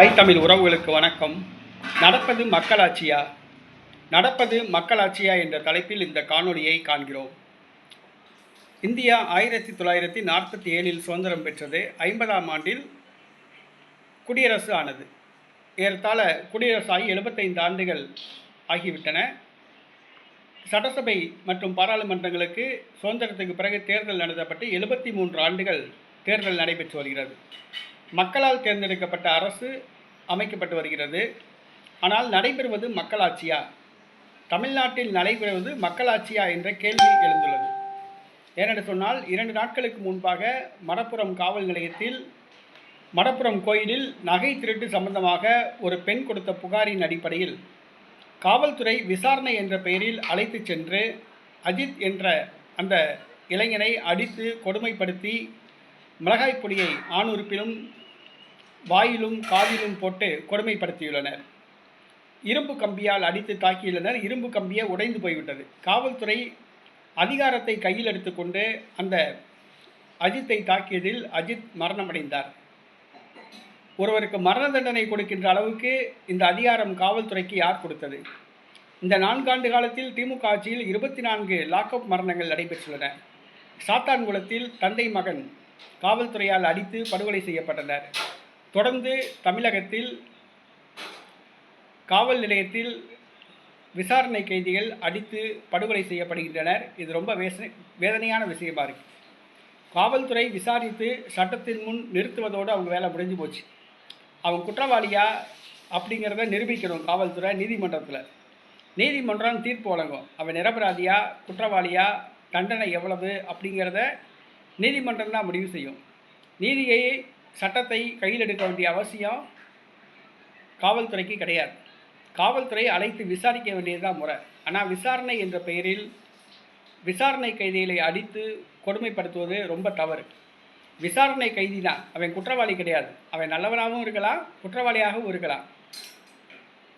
தாய் தமிழ் உறவுகளுக்கு வணக்கம். நடப்பது மக்களாட்சியா? நடப்பது மக்களாட்சியா என்ற தலைப்பில் இந்த காணொளியை காண்கிறோம். இந்தியா ஆயிரத்தி தொள்ளாயிரத்தி நாற்பத்தி ஏழில் சுதந்திரம் பெற்றது. ஐம்பதாம் ஆண்டில் குடியரசு ஆனது. ஏறத்தாழ குடியரசாகி எழுபத்தைந்து ஆண்டுகள் ஆகிவிட்டன. சட்டசபை மற்றும் பாராளுமன்றங்களுக்கு சுதந்திரத்துக்கு பிறகு தேர்தல் நடத்தப்பட்டு எழுபத்தி மூன்று ஆண்டுகள் தேர்தல் நடைபெற்று வருகிறது. மக்களால் தேர்ந்தெடுக்கப்பட்ட அரசு அமைக்கப்பட்டு வருகிறது. ஆனால் நடைபெறுவது மக்களாட்சியா? தமிழ்நாட்டில் நடைபெறுவது மக்களாட்சியா என்ற கேள்வி எழுந்துள்ளது. ஏனென்று சொன்னால் இரண்டு நாட்களுக்கு முன்பாக மடப்புறம் காவல் நிலையத்தில் மடப்புறம் கோயிலில் நகை திருட்டு சம்பந்தமாக ஒரு பெண் கொடுத்த புகாரின் அடிப்படையில் காவல்துறை விசாரணை என்ற பெயரில் அழைத்துச் சென்று அஜித் என்ற அந்த இளைஞனை அடித்து கொடுமைப்படுத்தி மிளகாய் பொடியை ஆணுறுப்பிலும் வாயிலும் காதிலும் போட்டு கொடுமைப்படுத்தியுள்ளனர். இரும்பு கம்பியால் அடித்து தாக்கியுள்ளனர். இரும்பு கம்பியை உடைந்து போய்விட்டது. காவல்துறை அதிகாரத்தை கையில் எடுத்துக்கொண்டு அந்த அஜித்தை தாக்கியதில் அஜித் மரணமடைந்தார். ஒருவருக்கு மரண தண்டனை கொடுக்கின்ற அளவுக்கு இந்த அதிகாரம் காவல்துறைக்கு யார் கொடுத்தது? இந்த நான்காண்டு காலத்தில் திமுக ஆட்சியில் இருபத்தி நான்கு லாக்அப் மரணங்கள் நடைபெற்றுள்ளன. சாத்தான்குளத்தில் தந்தை மகன் காவல்துறையால் அடித்து படுகொலை செய்யப்பட்டனர். தொடர்ந்து தமிழகத்தில் காவல் நிலையத்தில் விசாரணை கைதிகள் அடித்து படுகொலை செய்யப்படுகின்றனர். இது ரொம்ப வேசனை வேதனையான விஷயமா இருக்கு. காவல்துறை விசாரித்து சட்டத்தின் முன் நிறுத்துவதோடு அவங்க வேலை முடிஞ்சு போச்சு. அவங்க குற்றவாளியா அப்படிங்கிறத நிரூபிக்கணும் காவல்துறை நீதிமன்றத்தில். நீதிமன்றம் தீர்ப்பு வழங்கும். அவன் நிரபராதியா குற்றவாளியா தண்டனை எவ்வளவு அப்படிங்கிறத நீதிமன்றம் தான் முடிவு செய்யும். நீதியை சட்டத்தை கையில் எடுக்க வேண்டிய அவசியம் காவல்துறைக்கு கிடையாது. காவல்துறை அழைத்து விசாரிக்க வேண்டியதுதான் முறை. ஆனால் விசாரணை என்ற பெயரில் விசாரணை கைதிகளை அடித்து கொடுமைப்படுத்துவது ரொம்ப தவறு. விசாரணை கைதி தான் அவன் குற்றவாளி கிடையாது. அவன் நல்லவனாகவும் இருக்கலாம் குற்றவாளியாகவும் இருக்கலாம்.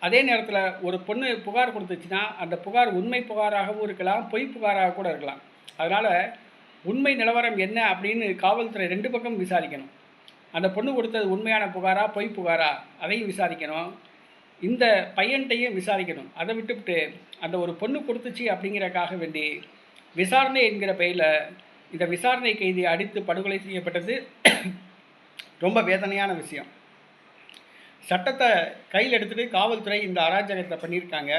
அதே நேரத்தில் ஒரு பொண்ணு புகார் கொடுத்துச்சுன்னா அந்த புகார் உண்மை புகாராகவும் இருக்கலாம் பொய் புகாராக கூட இருக்கலாம். அதனால் உண்மை நிலவரம் என்ன அப்படின்னு காவல்துறை ரெண்டு பக்கம் விசாரிக்கணும். அந்த பொண்ணு கொடுத்தது உண்மையான புகாரா பொய் புகாரா? அதையும் விசாரிக்கணும். இந்த பையன்கிட்டையும் விசாரிக்கணும். அதை விட்டுவிட்டு அந்த ஒரு பொண்ணு கொடுத்துச்சு அப்படிங்கிறக்காக வேண்டி விசாரணை என்கிற பெயரில் இந்த விசாரணை கைதியை அடித்து படுகொலை செய்யப்பட்டது ரொம்ப வேதனையான விஷயம். சட்டத்தை கையில் எடுத்துகிட்டு காவல்துறை இந்த அராஜகத்தை பண்ணியிருக்காங்க.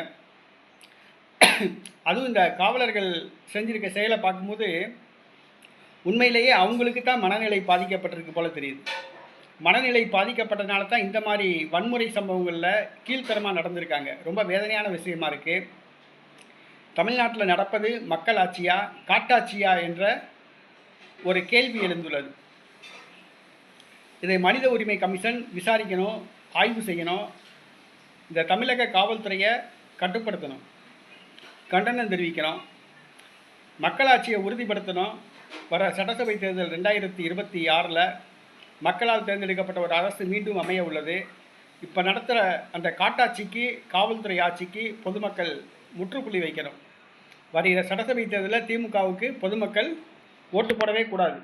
அதுவும் இந்த காவலர்கள் செஞ்சிருக்க செயலை பார்க்கும்போது உண்மையிலேயே அவங்களுக்கு தான் மனநிலை பாதிக்கப்பட்டிருக்கு போல தெரியுது. மனநிலை பாதிக்கப்பட்டதுனால தான் இந்த மாதிரி வன்முறை சம்பவங்களில் கீழ்த்தரமாக நடந்திருக்காங்க. ரொம்ப வேதனையான விஷயமா இருக்குது தமிழ்நாட்டில் நடப்பது மக்கள் ஆட்சியா காட்டாட்சியா என்ற ஒரு கேள்வி எழுந்துள்ளது. இதை மனித உரிமை கமிஷன் விசாரிக்கணும் ஆய்வு செய்யணும். இந்த தமிழக காவல்துறையை கட்டுப்படுத்தணும். கண்டனம் தெரிவிக்கணும். மக்களாட்சியை உறுதிப்படுத்தணும். வர சட்டசபை தேர்தல் ரெண்டாயிரத்தி இருபத்தி ஆறில் மக்களால் தேர்ந்தெடுக்கப்பட்ட ஒரு அரசு மீண்டும் அமைய உள்ளது. இப்போ நடத்துகிற அந்த காட்டாட்சிக்கு காவல்துறை ஆட்சிக்கு பொதுமக்கள் முற்றுப்புள்ளி வைக்கணும். வருகிற சட்டசபை தேர்தலில் திமுகவுக்கு பொதுமக்கள் ஓட்டு போடவே கூடாது.